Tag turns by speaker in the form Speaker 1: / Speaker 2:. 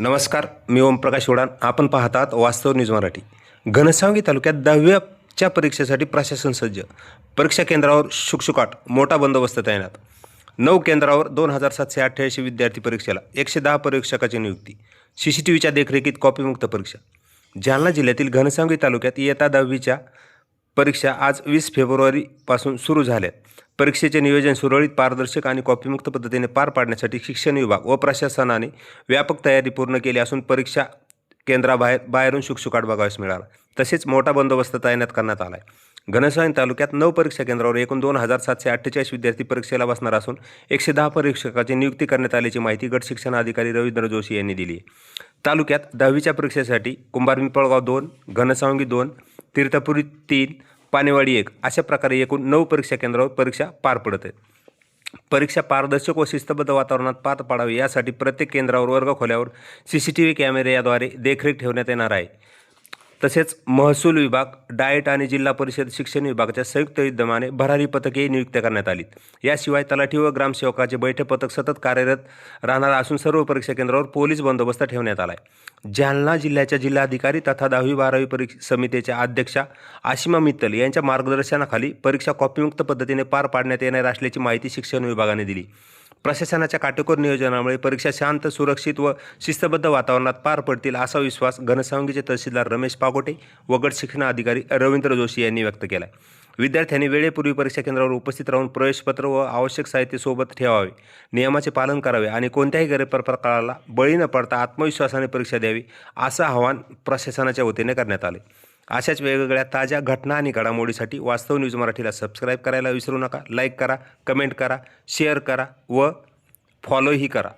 Speaker 1: नमस्कार मी ओमप्रकाश उडान आपण पाहतात वास्तव न्यूज मराठी. घनसावंगी तालुक्यात दहाव्याच्या परीक्षेसाठी प्रशासन सज्ज. परीक्षा केंद्रावर शुकशुकाट मोठा बंदोबस्त तैनात. नऊ केंद्रावर दोन हजार सातशे अठ्ठ्याऐंशी विद्यार्थी परीक्षेला एकशे दहा परीक्षकाची नियुक्ती. सी सी टी व्हीच्या देखरेखीत कॉपीमुक्त परीक्षा. जालना जिल्ह्यातील घनसावंगी तालुक्यात इयत्ता दहावीच्या परीक्षा आज वीस फेब्रुवारीपासून सुरू झाल्या. परीक्षेचे नियोजन सुरळीत पारदर्शक आणि कॉपीमुक्त पद्धतीने पार पाडण्यासाठी शिक्षण विभाग व प्रशासनाने व्यापक तयारी पूर्ण केली असून परीक्षा केंद्राबाहेर बाहेरून शुकशुकाट बघावयास मिळाला. तसेच मोठा बंदोबस्त तैनात करण्यात आला आहे घनसायन तालुक्यात नऊ परीक्षा केंद्रावर एकूण दोन हजार सातशे अठ्ठेचाळीस विद्यार्थी परीक्षेला बसणार असून एकशे दहा परीक्षकाची नियुक्ती करण्यात आल्याची माहिती गट शिक्षण अधिकारी रवींद्र जोशी यांनी दिली तालुक्यात दहावीच्या परीक्षेसाठी कुंभार पिंपळगाव दोन घनसावंगी दोन तीर्थपुरी तीन पानेवाडी एक अशा प्रकारे एकूण नऊ परीक्षा केंद्रावर परीक्षा पार पडत आहेत. परीक्षा पारदर्शक व शिस्तबद्ध वातावरणात पार पाडावी यासाठी प्रत्येक केंद्रावर वर्ग खोल्यावर सी सी टी व्ही कॅमेरे याद्वारे देखरेख ठेवण्यात येणार आहे. तसेच महसूल विभाग डाएट आणि जिल्हा परिषद शिक्षण विभागाच्या संयुक्त विद्यमाने भरारी पथके नियुक्त करण्यात आली याशिवाय तलाठी व ग्रामसेवकाचे बैठक पथक सतत कार्यरत राहणार असून सर्व परीक्षा केंद्रावर पोलीस बंदोबस्त ठेवण्यात आला आहे जालना जिल्ह्याच्या जिल्हाधिकारी तथा दहावी बारावी परीक्षा समितीच्या अध्यक्षा आशिमा मित्तल यांच्या मार्गदर्शनाखाली परीक्षा कॉपीमुक्त पद्धतीने पार पाडण्यात येणार असल्याची माहिती शिक्षण विभागाने दिली. प्रशासनाच्या काटेकोर नियोजनामुळे परीक्षा शांत सुरक्षित व शिस्तबद्ध वातावरणात पार पडतील असा विश्वास घनसावंगीचे तहसीलदार रमेश पागोटे व गट शिक्षण अधिकारी रवींद्र जोशी यांनी व्यक्त केला विद्यार्थ्यांनी वेळेपूर्वी परीक्षा केंद्रावर उपस्थित राहून प्रवेशपत्र व आवश्यक साहित्य सोबत ठेवावे नियमाचे पालन करावे आणि कोणत्याही गैरप्रकाराला बळी न पडता आत्मविश्वासाने परीक्षा द्यावी असं आवाहन प्रशासनाच्या वतीने करण्यात आले. अशाच वेगवेगळ्या ताज्या घटना आणि घडामोडीसाठी वास्तव न्यूज मराठीला सबस्क्राईब करायला विसरू नका. लाईक करा कमेंट करा शेअर करा व फॉलोही करा.